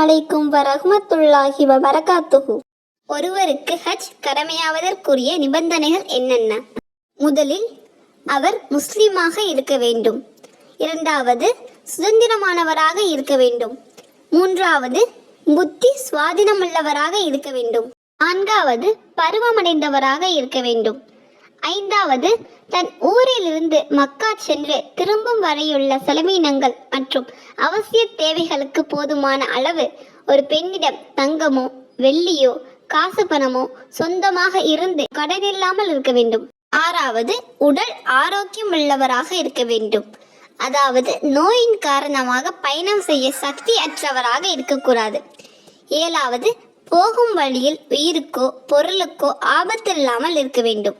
அலைக்கும் வரஹ்மத்துல்லாஹி வபரகாத்துஹு. ஒருவருக்கு ஹஜ் கடமையாவதற்குரிய நிபந்தனைகள் என்னென்ன? முதலில் அவர் முஸ்லீமாக இருக்க வேண்டும். இரண்டாவது சுதந்திரமானவராக இருக்க வேண்டும். மூன்றாவது புத்தி சுவாதீனமுள்ளவராக இருக்க வேண்டும். நான்காவது பருவமடைந்தவராக இருக்க வேண்டும். ஐந்தாவது தன் ஊரிலிருந்து மக்கா சென்று திரும்பும் வரையுள்ள செலவினங்கள் மற்றும் அவசிய தேவைகளுக்கு போதுமான அளவு ஒரு பெண்ணிடம் தங்கமோ வெள்ளியோ காசு பணமோ சொந்தமாக இருந்து கடனில்லாமல் இருக்க வேண்டும். ஆறாவது உடல் ஆரோக்கியம் உள்ளவராக இருக்க வேண்டும். அதாவது நோயின் காரணமாக பயணம் செய்ய சக்தி அற்றவராக இருக்கக்கூடாது. ஏழாவது போகும் வழியில் உயிருக்கோ பொருளுக்கோ ஆபத்தில்லாமல் இருக்க வேண்டும்.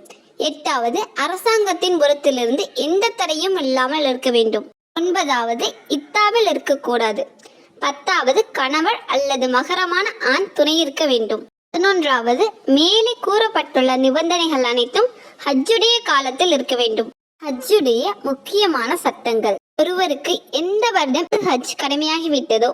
எட்டாவது அரசாங்கத்தின் புறத்திலிருந்து எந்த தடையும் இல்லாமல் இருக்க வேண்டும். ஒன்பதாவது இத்தாவில் இருக்கக்கூடாது. பத்தாவது கணவர் அல்லது மகரமான ஆண் துணை இருக்க வேண்டும். பதினொன்றாவது மேலே கூறப்பட்டுள்ள நிபந்தனைகள் அனைத்தும் ஹஜ்ஜுடைய காலத்தில் இருக்க வேண்டும். ஹஜ்ஜுடைய முக்கியமான சட்டங்கள். ஒருவருக்கு எந்த வருடம் ஹஜ் கடமையாகிவிட்டதோ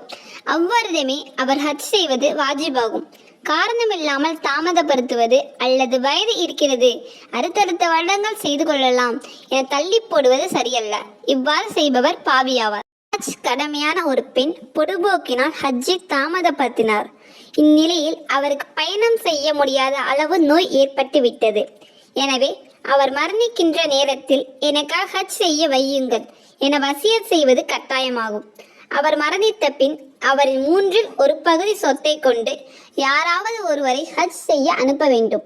அவ்வருடமே அவர் ஹஜ் செய்வது வாஜிபாகும். காரணமில்லாமல் தாமதப்படுத்துவது அல்லது வயது இருக்கிறது. அடுத்தடுத்த வருடங்கள் செய்து கொள்ளலாம். என தள்ளி போடுவது சரியல்ல. இவ்வாறு செய்பவர் பாவியாவார். ஹஜ் கடமையான ஒரு பெண் பொடுபோக்கினால் ஹஜ்ஜை தாமதப்படுத்தினார். இந்நிலையில் அவருக்கு பயணம் செய்ய முடியாத அளவு நோய் ஏற்பட்டு விட்டது. எனவே அவர் மரணிக்கின்ற நேரத்தில் எனக்காக ஹஜ் செய்ய வையுங்கள் என வசியத் செய்வது கட்டாயமாகும். அவர் மரணித்த பின் அவரின் மூன்றில் ஒரு பகுதி சொத்தை கொண்டு யாராவது ஒருவரை ஹஜ் செய்ய அனுப்ப வேண்டும்.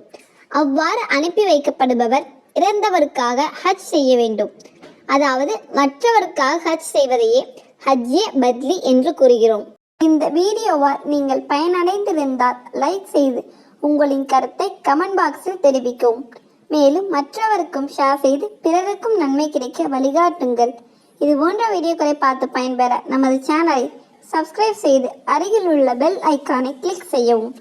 அவ்வாறு அனுப்பி வைக்கப்படுபவர் இறந்தவருக்காக ஹஜ் செய்ய வேண்டும். அதாவது மற்றவருக்காக ஹஜ் செய்வதையே ஹஜ்ஜே பத்லி என்று கூறுகிறோம். இந்த வீடியோவால் நீங்கள் பயனடைந்திருந்தால் லைக் செய்து உங்களின் கருத்தை கமெண்ட் பாக்ஸில் தெரிவிக்கவும். மேலும் மற்றவருக்கும் ஷேர் செய்து பிறருக்கும் நன்மை கிடைக்க வழிகாட்டுங்கள். இது போன்ற வீடியோக்களை பார்த்து பயன்பெற நமது சேனலை சப்ஸ்கிரைப் செய்து அருகில் உள்ள பெல் ஐக்கானை கிளிக் செய்யவும்.